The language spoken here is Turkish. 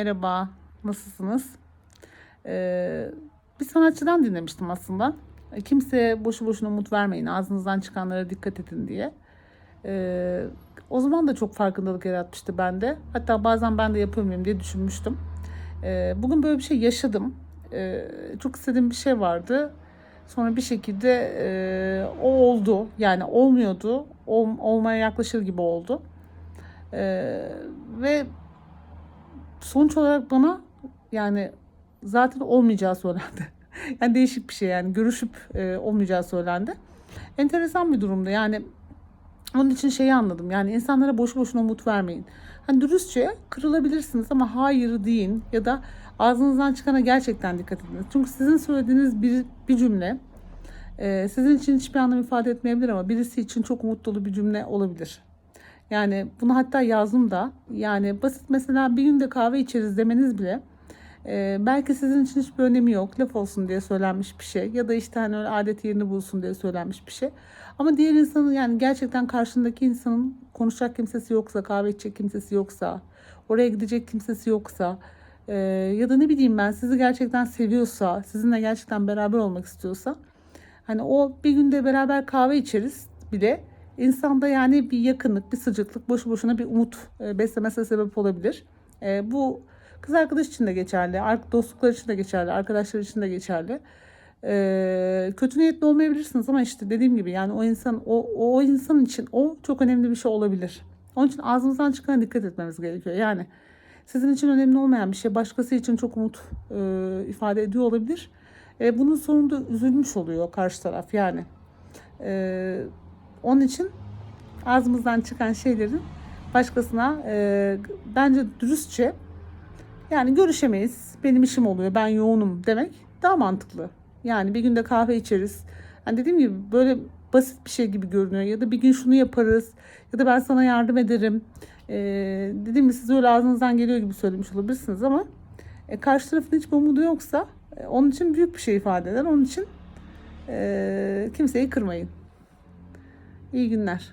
Merhaba, nasılsınız? Ee, bir sanatçıdan dinlemiştim aslında. E, Kimseye boşu boşuna umut vermeyin, ağzınızdan çıkanlara dikkat edin diye. Ee, o zaman da çok farkındalık yaratmıştı bende. Hatta bazen ben de yapıyor diye düşünmüştüm. Ee, bugün böyle bir şey yaşadım. Ee, çok istediğim bir şey vardı. Sonra bir şekilde e, o oldu. Yani olmuyordu. Ol- olmaya yaklaşır gibi oldu. Ee, ve sonuç olarak bana yani zaten olmayacağı söylendi. yani değişik bir şey yani görüşüp e, olmayacağı söylendi. Enteresan bir durumdu yani onun için şeyi anladım yani insanlara boşu boşuna umut vermeyin. Hani dürüstçe kırılabilirsiniz ama hayır deyin ya da ağzınızdan çıkana gerçekten dikkat edin. Çünkü sizin söylediğiniz bir, bir cümle e, sizin için hiçbir anlam ifade etmeyebilir ama birisi için çok umut dolu bir cümle olabilir. Yani bunu hatta yazdım da. Yani basit mesela bir günde kahve içeriz demeniz bile e, belki sizin için hiçbir önemi yok. Laf olsun diye söylenmiş bir şey. Ya da işte hani öyle adet yerini bulsun diye söylenmiş bir şey. Ama diğer insanın yani gerçekten karşındaki insanın konuşacak kimsesi yoksa, kahve içecek kimsesi yoksa, oraya gidecek kimsesi yoksa e, ya da ne bileyim ben sizi gerçekten seviyorsa, sizinle gerçekten beraber olmak istiyorsa hani o bir günde beraber kahve içeriz bile insanda yani bir yakınlık, bir sıcaklık, boşu boşuna bir umut e, beslemesine sebep olabilir. E, bu kız arkadaş için de geçerli, ar- dostluklar için de geçerli, arkadaşlar için de geçerli. E, kötü niyetli olmayabilirsiniz ama işte dediğim gibi yani o insan o, o insan için o çok önemli bir şey olabilir. Onun için ağzımızdan çıkana dikkat etmemiz gerekiyor. Yani sizin için önemli olmayan bir şey başkası için çok umut e, ifade ediyor olabilir. E, bunun sonunda üzülmüş oluyor karşı taraf yani. E, onun için ağzımızdan çıkan şeylerin başkasına e, bence dürüstçe yani görüşemeyiz. Benim işim oluyor. Ben yoğunum demek daha mantıklı. Yani bir günde kahve içeriz. Hani dediğim gibi böyle basit bir şey gibi görünüyor. Ya da bir gün şunu yaparız. Ya da ben sana yardım ederim. E, dediğim gibi siz öyle ağzınızdan geliyor gibi söylemiş olabilirsiniz ama e, karşı tarafın hiçbir umudu yoksa e, onun için büyük bir şey ifade eder. Onun için e, kimseyi kırmayın. İyi günler.